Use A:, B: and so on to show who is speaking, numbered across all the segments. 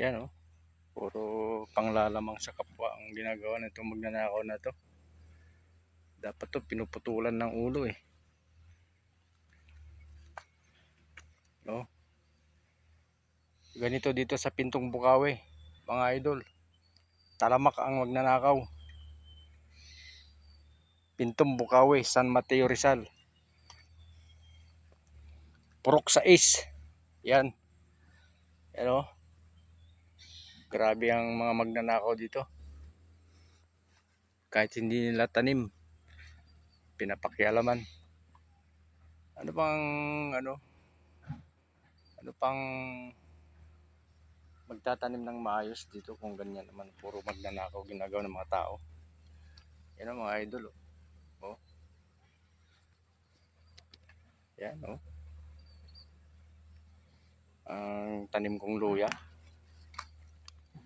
A: Yan oh. Puro panglalamang sa kapwa ang ginagawa na itong magnanakaw na to. Dapat to pinuputulan ng ulo eh. No? Ganito dito sa Pintong Bukawi, mga idol. Talamak ang magnanakaw. Pintong Bukawi, San Mateo Rizal. Purok sa is. Yan. Yan oh. Grabe ang mga magnanakaw dito. Kahit hindi nila tanim, pinapakialaman. Ano bang ano? Ano pang magtatanim ng maayos dito kung ganyan naman puro magnanakaw ginagawa ng mga tao. Yan ang mga idol oh. oh. Yan oh. Ang tanim kong luya.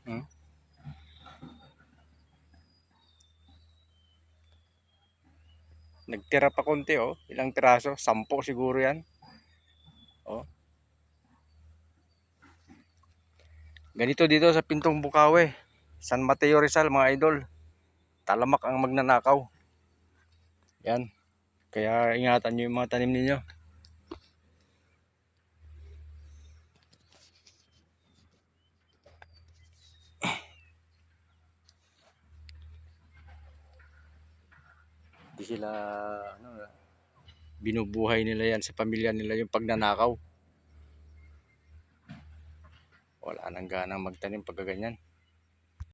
A: Hmm? Nagtira pa konti oh. Ilang piraso? Sampo siguro yan. Oh. Ganito dito sa Pintong Bukawi. San Mateo Rizal mga idol. Talamak ang magnanakaw. Yan. Kaya ingatan nyo yung mga tanim ninyo. Di sila ano, binubuhay nila yan sa pamilya nila yung pagnanakaw. Wala nang ganang magtanim pagka ganyan.